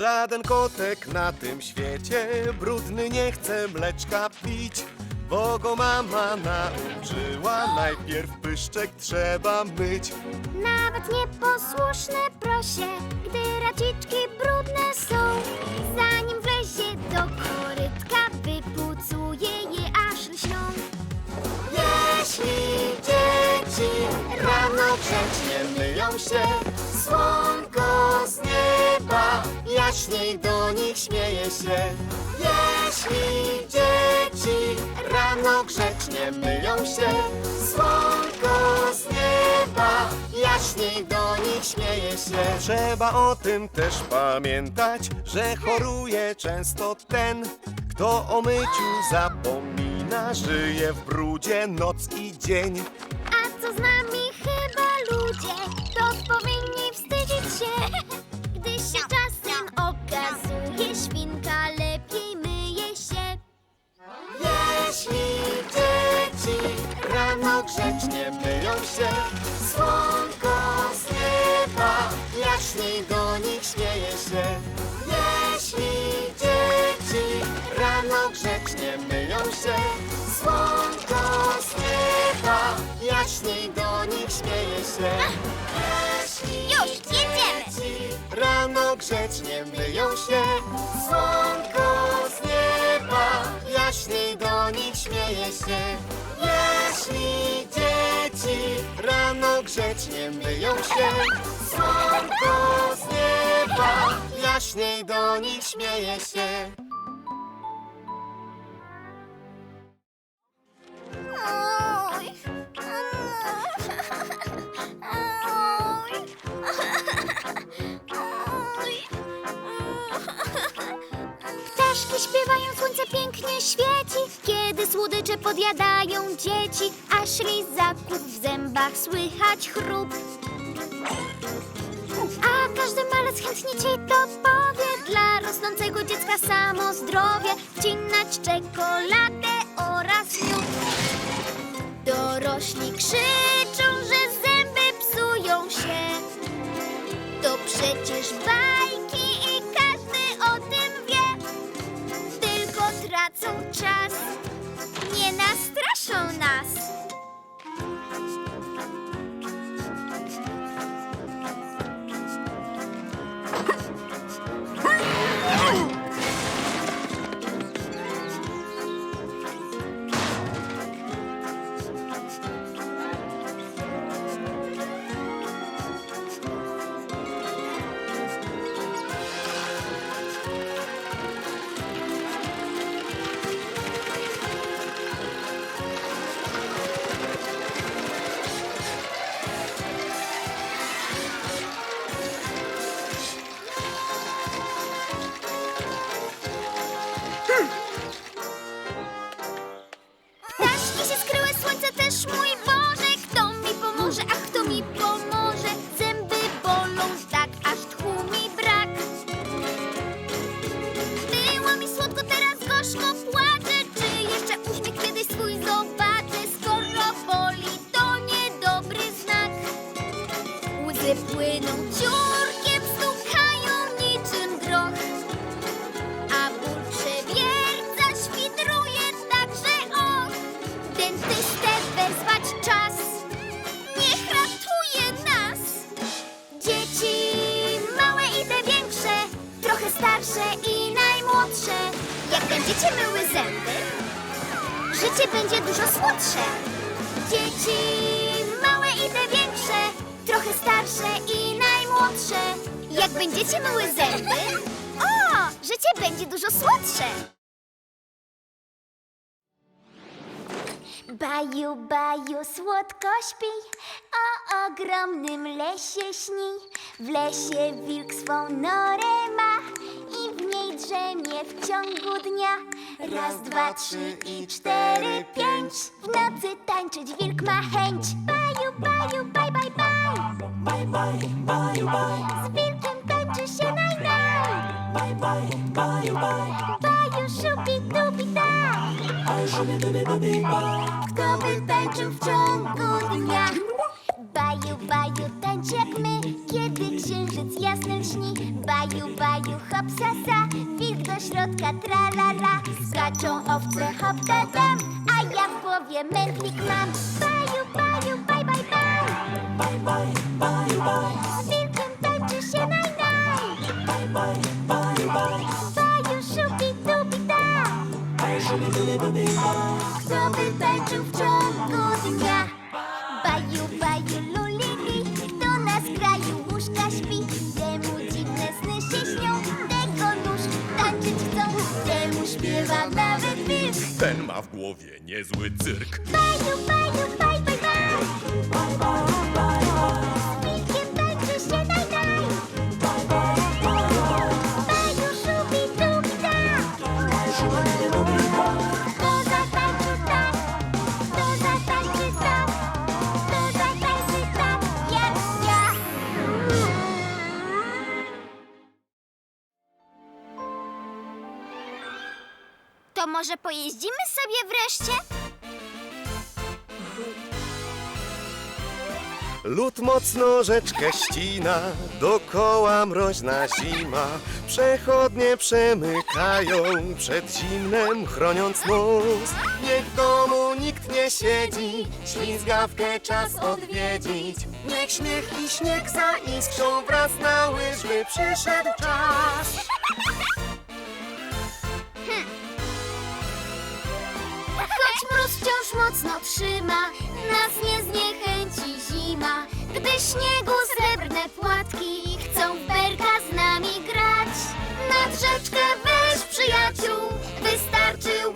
Żaden kotek na tym świecie brudny nie chce mleczka pić, bo go mama nauczyła. Najpierw pyszczek trzeba myć. Nawet nieposłuszne prosie, gdy raciczki brudne są. Zanim wlezie do korytka, wypucuje je aż lśnią. Jeśli dzieci rano grzecznie myją się, słonko z nieba jaśniej do nich śmieje się. Jeśli dzieci rano grzecznie myją się, słonko z nieba jaśniej do nich śmieje się. Trzeba o tym też pamiętać, że choruje często ten, kto o myciu zapomina, żyje w brudzie noc i dzień. A co z nami Jeśli Już, jedziemy! Rano grzecznie myją się, słonko z nieba jaśniej do nich śmieje się. Jeśli dzieci rano grzecznie myją się, słonko z nieba jaśniej do nich śmieje się. Świeci, kiedy słodycze podjadają dzieci, aż lizaków w zębach słychać chrup. A każdy malec chętnie ci to powie, dla rosnącego dziecka samo zdrowie, wcinać czekoladę oraz miód. Dorośli krzyczą, że zęby psują się. To przecież bajki just płyną ciurkiem, stukają niczym groch. A ból przewierca, świdruje także och. Dentystę wezwać czas Niech ratuje nas. Dzieci małe i te większe Trochę starsze i najmłodsze. Jak będziecie myły zęby Życie będzie dużo słodsze Dzieci Trochę starsze i najmłodsze Jak będziecie myły zęby O, życie będzie dużo słodsze Baju, baju, słodko śpi, o ogromnym lesie śni. W lesie wilk swą norę ma i w niej drzemie w ciągu dnia. Raz, dwa, trzy i cztery, pięć. W nocy tańczyć wilk ma chęć. Baju, baju, baj, baj, baj. Bye bye, bye bye, Z wilkiem tańczy się naj, naj. bye bye, bye bye. Baju, szubi, dubi, da. I should be baby bye. Kto by tańczył w ciągu dnia? Baju, baju, tańcz jak my, kiedy księżyc księżyc jasny lśni Baju, baju, hop, sa, sa Wilk do środka, tra, la, la Skaczą owce, hop, ta, tam A ja w głowie mętlik mam Baju, baju, baj, wilkiem tańczy się naj, naj bye bye, bye bye. Baju, szubi, dubi, da. Kto by tańczył w ciągu dnia? Baju, baju, lulili, to na skraju łóżka śpi. Temu dziwne sny się śnią, tego nóż tańczyć chcą. Temu śpiewa nawet wilk. Ten ma w głowie niezły cyrk. Baju, baju, baj, baj, baj. Bye bye, bye bye, To może pojeździmy sobie wreszcie? Lód mocno rzeczkę ścina, dokoła mroźna zima. Przechodnie przemykają przed zimnem, chroniąc nos. Niech w domu nikt nie siedzi, ślizgawkę czas odwiedzić. Niech śmiech i śnieg zaiskrzą wraz na łyżwy, przyszedł czas. Mocno trzyma, nas nie zniechęci zima. Gdy śniegu srebrne płatki chcą berka z nami grać. Nad rzeczkę weź przyjaciół, wystarczy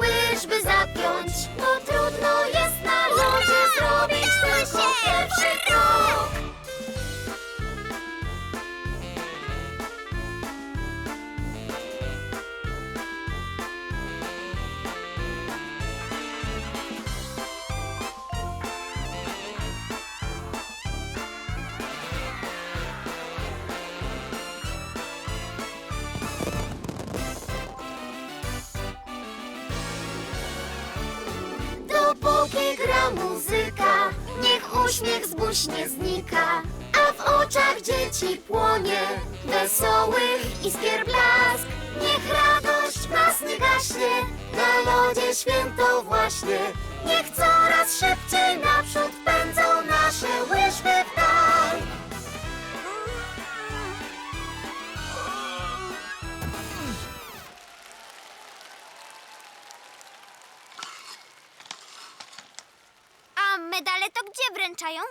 muzyka, niech uśmiech zbóźnie znika, a w oczach dzieci płonie wesołych iskier blask. Niech radość nas nie gaśnie, na lodzie święto właśnie. Niech coraz szybciej naprzód pędzą nasze łyżwy w medale to gdzie wręczają?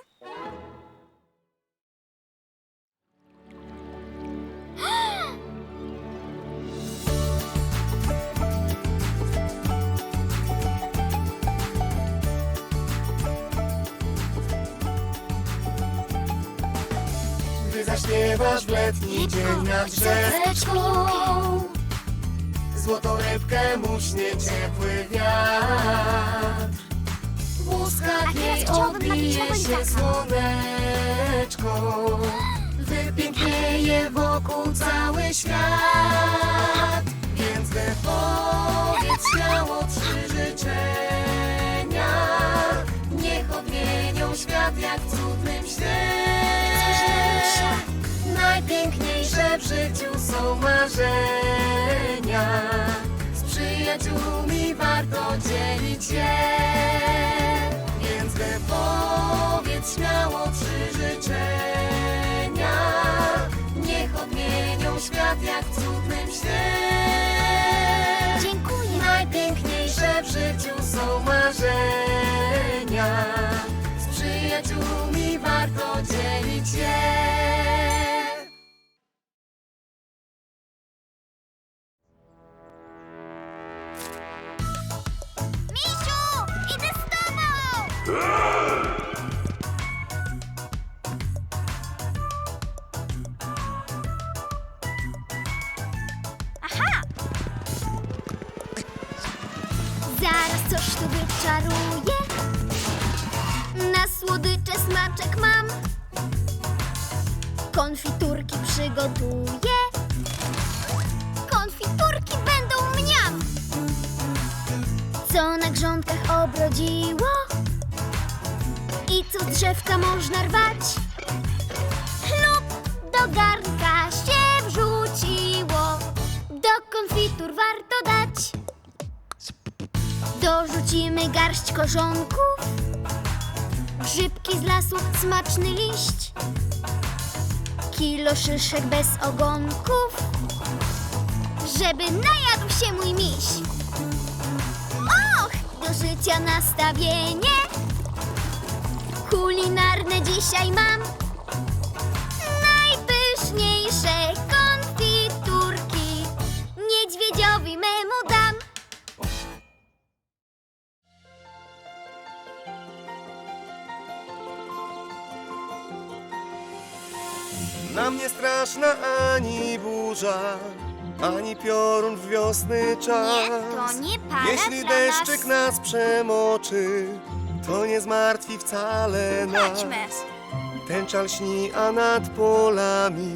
Gdy zaśpiewasz w letni dzień nad rzeczką, Złotą rybkę muśnie ciepły wiatr Łuskach jej odbije się słoneczko Wypięknieje wokół cały świat. Więc wypowiedz śmiało trzy życzenia. Niech odmienią świat jak w cudnym śnie. Najpiękniejsze w życiu są marzenia. Z przyjaciółmi warto dzielić je wypowiedz śmiało trzy życzenia. Niech odmienią świat jak w cudnym śnie. Dziękuję. Najpiękniejsze w życiu są marzenia. Z przyjaciółmi warto dzielić je. Misiu, idę z tobą! Smaczek mam. Konfiturki przygotuję. Konfiturki będą mniam. Co na grządkach obrodziło i co drzewka można rwać. Lub do garnka się wrzuciło. Do konfitur warto dać. Dorzucimy garść korzonków, grzybki z lasu, smaczny liść, kilo szyszek bez ogonków, żeby najadł się mój miś. Och, do życia nastawienie kulinarne dzisiaj mam. Najpyszniejsze konfiturki niedźwiedziowi memu Nam nie straszna ani burza, ani piorun w wiosny czas. Nie, to nie Jeśli dla deszczyk nas. nas przemoczy, to nie zmartwi wcale nas. Chodźmy. Ten czal śni, a nad polami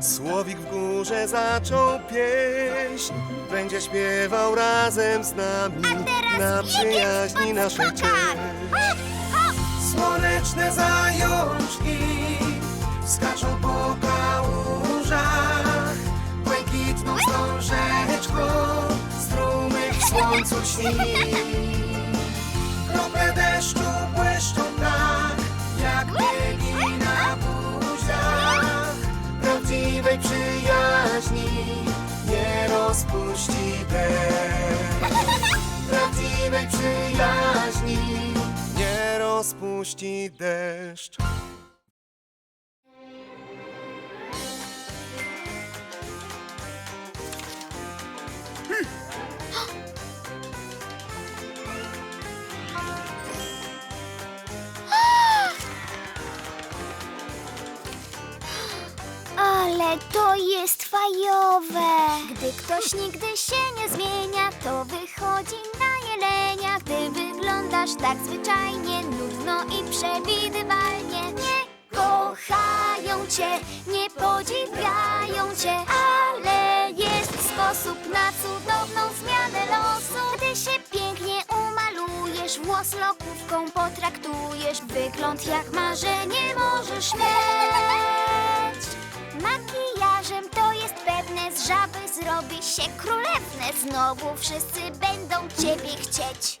Słowik w górze zaczął pieśń Będzie śpiewał razem z nami Na przyjaźni naszej cześć Słoneczne zajączki Skaczą po kałużach Błękitną wstążeczką Strumyk w słońcu śni Krople deszczu błyszczą tak, jak biegi na buziach. Prawdziwej przyjaźni nie rozpuści deszcz. Prawdziwej przyjaźni nie rozpuści deszcz. Ale to jest fajowe! Gdy ktoś nigdy się nie zmienia, to wychodzi na jelenia. Gdy wyglądasz tak zwyczajnie, nudno i przewidywalnie. Nie kochają cię, nie podziwiają cię, ale jest sposób na cudowną zmianę losu. Gdy się pięknie umalujesz, włos lokówką potraktujesz, wygląd jak marzenie możesz mieć. Zrobi się królewne. Znowu wszyscy będą ciebie chcieć.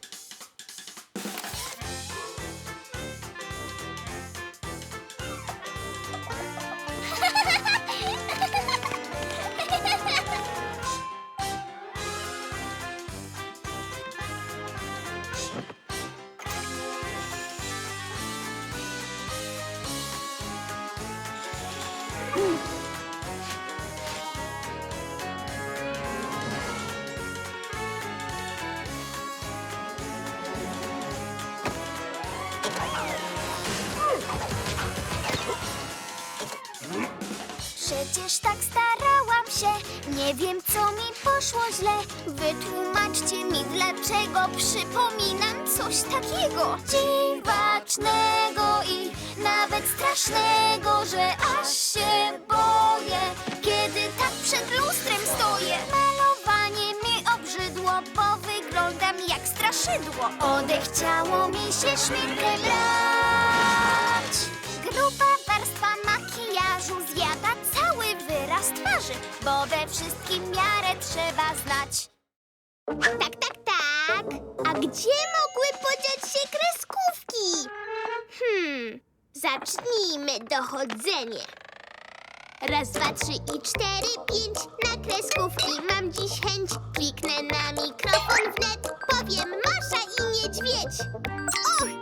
Poszło źle. Wytłumaczcie mi, dlaczego przypominam coś takiego dziwacznego i nawet strasznego, że aż się boję, kiedy tak przed lustrem stoję. Malowanie mi obrzydło, bo wyglądam jak straszydło. Odechciało mi się szminkę brać. Gruba warstwa cały marzy, bo we wszystkim miarę trzeba znać. Tak, tak, tak. A gdzie mogły podziać się kreskówki? Hmm, zacznijmy dochodzenie. Raz, dwa, trzy i cztery, pięć na kreskówki mam dziś chęć. Kliknę na mikrofon wnet, powiem Masza i niedźwiedź. Och,